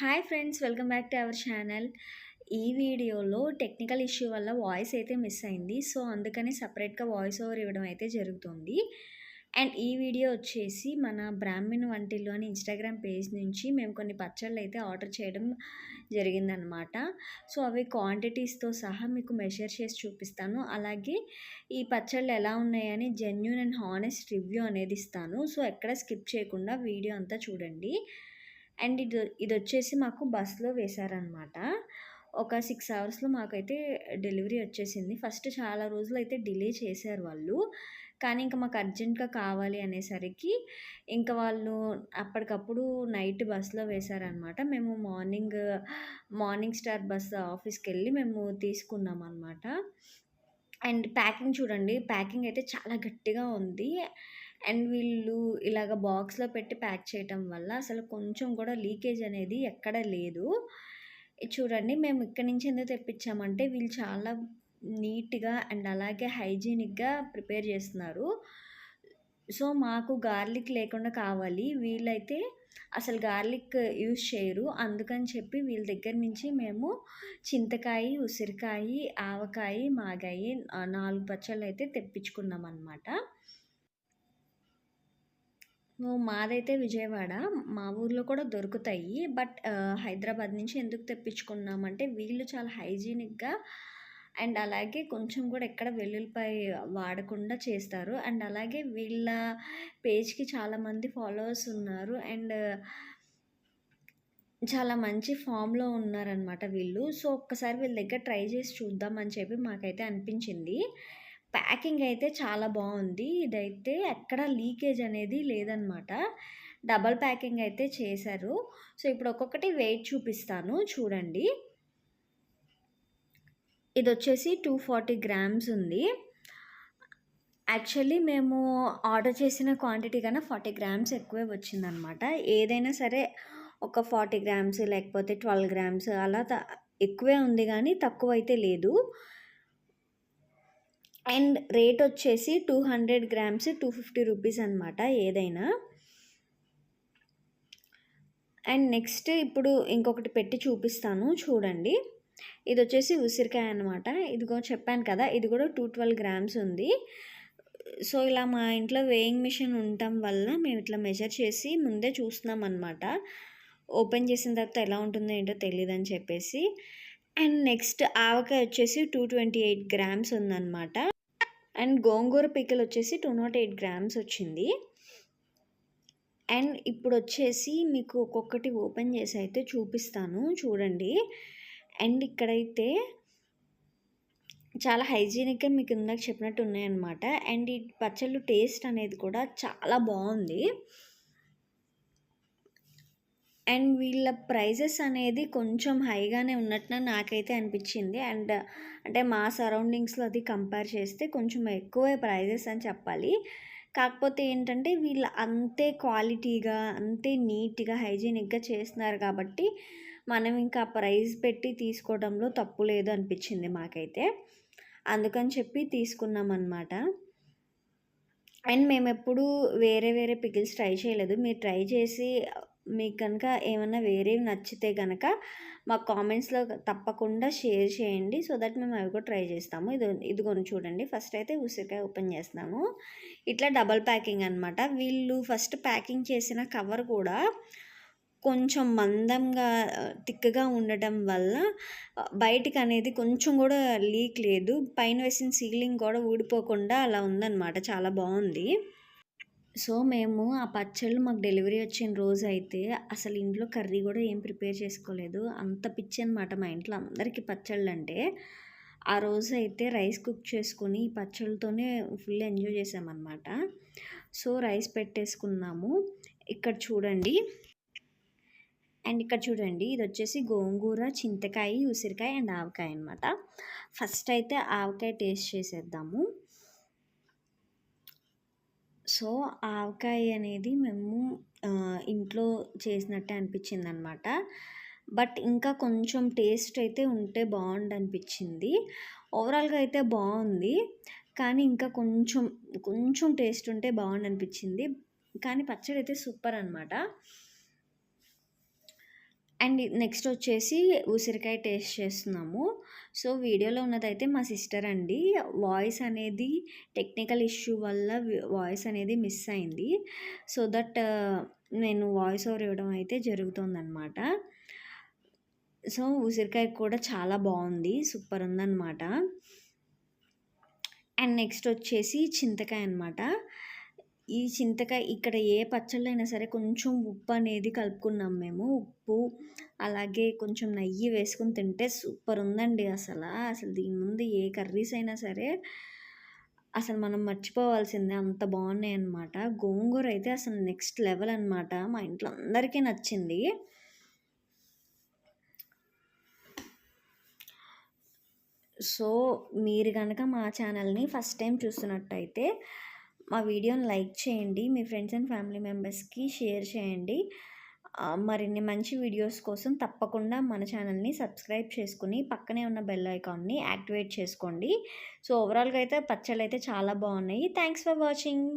Hi friends welcome back to our channel ఈ వీడియోలో technical issue వల్ల వాయిస్ అయితే మిస్ అయింది. సో అందుకని సపరేట్గా వాయిస్ ఓవర్ ఇవ్వడం అయితే జరుగుతుంది. అండ్ ఈ వీడియో వచ్చేసి మన బ్రాహ్మణ్ వంటిల్లు అని ఇన్స్టాగ్రామ్ పేజ్ నుంచి మేము కొన్ని పచ్చళ్ళు అయితే ఆర్డర్ చేయడం జరిగిందనమాట సో అవి క్వాంటిటీస్తో సహా మీకు మెషర్ చేసి చూపిస్తాను. అలాగే ఈ పచ్చళ్ళు ఎలా ఉన్నాయని జెన్యున్ అండ్ హానెస్ట్ రివ్యూ అనేది ఇస్తాను. సో ఎక్కడ స్కిప్ చేయకుండా వీడియో అంతా చూడండి. అండ్ ఇది ఇది వచ్చేసి మాకు బస్సులో వేశారనమాట ఒక సిక్స్ అవర్స్లో మాకైతే డెలివరీ వచ్చేసింది. ఫస్ట్ చాలా రోజులు అయితే డిలే చేశారు వాళ్ళు. కానీ ఇంకా మాకు అర్జెంట్గా కావాలి అనేసరికి ఇంకా వాళ్ళు అప్పటికప్పుడు నైట్ బస్సులో వేశారనమాట మేము మార్నింగ్ మార్నింగ్ స్టార్ బస్ ఆఫీస్కి వెళ్ళి మేము తీసుకున్నాం అనమాట అండ్ ప్యాకింగ్ చూడండి ప్యాకింగ్ అయితే చాలా గట్టిగా ఉంది. అండ్ వీళ్ళు ఇలాగ బాక్స్లో పెట్టి ప్యాక్ చేయటం వల్ల అసలు కొంచెం కూడా లీకేజ్ అనేది ఎక్కడ లేదు. చూడండి మేము ఇక్కడి నుంచి ఎందుకు తెప్పించామంటే వీళ్ళు చాలా నీట్గా అండ్ అలాగే హైజీనిక్గా ప్రిపేర్ చేస్తున్నారు. సో మాకు గార్లిక్ లేకుండా కావాలి. వీళ్ళైతే అసలు గార్లిక్ యూస్ చేయరు. అందుకని చెప్పి వీళ్ళ దగ్గర నుంచి మేము చింతకాయ ఉసిరికాయ ఆవకాయ మాగాయి నాలుగు పచ్చళ్ళు అయితే తెప్పించుకున్నాం అనమాట మాదైతే విజయవాడ. మా ఊర్లో కూడా దొరుకుతాయి. బట్ హైదరాబాద్ నుంచి ఎందుకు తెప్పించుకున్నామంటే వీళ్ళు చాలా హైజీనిక్గా అండ్ అలాగే కొంచెం కూడా ఎక్కడ వెల్లుల్లిపాయ వాడకుండా చేస్తారు. అండ్ అలాగే వీళ్ళ పేజ్కి చాలామంది ఫాలోవర్స్ ఉన్నారు. అండ్ చాలా మంచి ఫామ్లో ఉన్నారనమాట వీళ్ళు. సో ఒక్కసారి వీళ్ళ దగ్గర ట్రై చేసి చూద్దామని చెప్పి మాకైతే అనిపించింది. ప్యాకింగ్ అయితే చాలా బాగుంది. ఇదైతే ఎక్కడ లీకేజ్ అనేది లేదనమాట డబల్ ప్యాకింగ్ అయితే చేశారు. సో ఇప్పుడు ఒక్కొక్కటి వెయిట్ చూపిస్తాను. చూడండి. ఇది వచ్చేసి టూ ఫార్టీ గ్రామ్స్ ఉంది. యాక్చువల్లీ మేము ఆర్డర్ చేసిన క్వాంటిటీ కన్నా ఫార్టీ గ్రామ్స్ ఎక్కువే వచ్చిందనమాట. ఏదైనా సరే ఒక ఫార్టీ గ్రామ్స్ లేకపోతే ట్వెల్వ్ గ్రామ్స్ అలా ఎక్కువే ఉంది కానీ తక్కువ అయితే లేదు. అండ్ రేట్ వచ్చేసి two hundred grams two fifty rupees అనమాట ఏదైనా. అండ్ నెక్స్ట్ ఇప్పుడు ఇంకొకటి పెట్టి చూపిస్తాను చూడండి. ఇది వచ్చేసి ఉసిరికాయ అనమాట ఇదిగో చెప్పాను కదా ఇది కూడా టూ ట్వెల్వ్ గ్రామ్స్ ఉంది. సో ఇలా మా ఇంట్లో వేయింగ్ మిషన్ ఉండటం వల్ల మేము ఇట్లా మెజర్ చేసి ముందే చూస్తున్నాం అనమాట ఓపెన్ చేసిన తర్వాత ఎలా ఉంటుందో ఏంటో తెలియదు అని చెప్పేసి. అండ్ నెక్స్ట్ ఆవకాయ వచ్చేసి టూ ట్వంటీ ఎయిట్ గ్రామ్స్ ఉందన్నమాట. అండ్ గోంగూర పిక్కలు వచ్చేసి టూ నాట్ ఎయిట్ గ్రామ్స్ వచ్చింది. అండ్ ఇప్పుడు వచ్చేసి మీకు ఒక్కొక్కటి ఓపెన్ చేసి అయితే చూపిస్తాను. చూడండి. అండ్ ఇక్కడైతే చాలా హైజీనిక్గా మీకు ఇందాక చెప్పినట్టు ఉన్నాయన్నమాట. అండ్ ఈ పచ్చళ్ళు టేస్ట్ అనేది కూడా చాలా బాగుంది. అండ్ వీళ్ళ ప్రైజెస్ అనేది కొంచెం హైగానే ఉన్నట్టు నాకైతే అనిపించింది. అండ్ అంటే మా సరౌండింగ్స్లో అది కంపేర్ చేస్తే కొంచెం ఎక్కువే ప్రైజెస్ అని చెప్పాలి. కాకపోతే ఏంటంటే వీళ్ళు అంతే క్వాలిటీగా అంతే నీట్గా హైజీనిక్గా చేస్తున్నారు కాబట్టి మనం ఇంకా ప్రైస్ పెట్టి తీసుకోవడంలో తప్పు లేదు అనిపించింది మాకైతే. అందుకని చెప్పి తీసుకున్నాం అనమాట అండ్ మేము ఎప్పుడు వేరే వేరే పికిల్స్ ట్రై చేయలేదు. మీరు ట్రై చేసి మీకు కనుక ఏమైనా వేరేవి నచ్చితే కనుక మా కామెంట్స్లో తప్పకుండా షేర్ చేయండి. సో దట్ మేము అవి కూడా ట్రై చేస్తాము. ఇది ఇదిగోని చూడండి. ఫస్ట్ అయితే ఉసిరికాయ ఓపెన్ చేస్తాము. ఇట్లా డబల్ ప్యాకింగ్ అనమాట వీళ్ళు ఫస్ట్ ప్యాకింగ్ చేసిన కవర్ కూడా కొంచెం మందంగా తిక్కగా ఉండటం వల్ల బయటికి అనేది కొంచెం కూడా లీక్ లేదు. పైన వేసిన సీలింగ్ కూడా ఊడిపోకుండా అలా ఉందన్నమాట. చాలా బాగుంది. సో మేము ఆ పచ్చళ్ళు మాకు డెలివరీ వచ్చిన రోజు అయితే అసలు ఇంట్లో కర్రీ కూడా ఏం ప్రిపేర్ చేసుకోలేదు. అంత పిచ్చి అనమాట మా ఇంట్లో అందరికీ పచ్చళ్ళు అంటే ఆ రోజు అయితే రైస్ కుక్ చేసుకొని ఈ పచ్చళ్ళతోనే ఫుల్ ఎంజాయ్ చేసామన్నమాట. సో రైస్ పెట్టేసుకున్నాము. ఇక్కడ చూడండి. అండ్ ఇక్కడ చూడండి ఇది వచ్చేసి గోంగూర చింతకాయ ఉసిరికాయ అండ్ ఆవకాయ అనమాట ఫస్ట్ అయితే ఆవకాయ టేస్ట్ చేసేద్దాము. సో ఆవకాయ అనేది మేము ఇంట్లో చేసినట్టే అనిపించింది అనమాట బట్ ఇంకా కొంచెం టేస్ట్ అయితే ఉంటే బాగుండు అనిపించింది ఓవరాల్గా అయితే బాగుంది. కానీ ఇంకా కొంచెం కొంచెం టేస్ట్ ఉంటే బాగుండు అనిపించింది కానీ పచ్చడి అయితే సూపర్ అనమాట అండ్ నెక్స్ట్ వచ్చేసి ఉసిరికాయ టేస్ట్ చేస్తున్నాము. సో వీడియోలో ఉన్నదైతే మా సిస్టర్ అండి వాయిస్ అనేది టెక్నికల్ ఇష్యూ వల్ల వాయిస్ అనేది మిస్ అయింది. సో దట్ నేను వాయిస్ ఓవర్ ఇవ్వడం అయితే జరుగుతుందన్నమాట. సో ఉసిరికాయ కూడా చాలా బాగుంది సూపర్ ఉందన్నమాట. అండ్ నెక్స్ట్ వచ్చేసి చింతకాయ అనమాట ఈ చింతకాయ ఇక్కడ ఏ పచ్చళ్ళు అయినా సరే కొంచెం ఉప్పు అనేది కలుపుకున్నాం మేము. ఉప్పు అలాగే కొంచెం నెయ్యి వేసుకుని తింటే సూపర్ ఉందండి అసలు. అసలు దీని ముందు ఏ కర్రీస్ అయినా సరే అసలు మనం మర్చిపోవాల్సిందే. అంత బాగున్నాయి అన్నమాట. గోంగూర అయితే అసలు నెక్స్ట్ లెవెల్ అనమాట మా ఇంట్లో అందరికీ నచ్చింది. సో మీరు కనుక మా ఛానల్ని ఫస్ట్ టైం చూస్తున్నట్టయితే మా వీడియోని లైక్ చేయండి మీ ఫ్రెండ్స్ అండ్ ఫ్యామిలీ మెంబర్స్కి షేర్ చేయండి. మరిన్ని మంచి వీడియోస్ కోసం తప్పకుండా మన ఛానల్ని సబ్స్క్రైబ్ చేసుకుని పక్కనే ఉన్న బెల్ ఐకాన్ని యాక్టివేట్ చేసుకోండి. సో ఓవరాల్గా అయితే పచ్చళ్ళు అయితే చాలా బాగున్నాయి. Thanks for watching.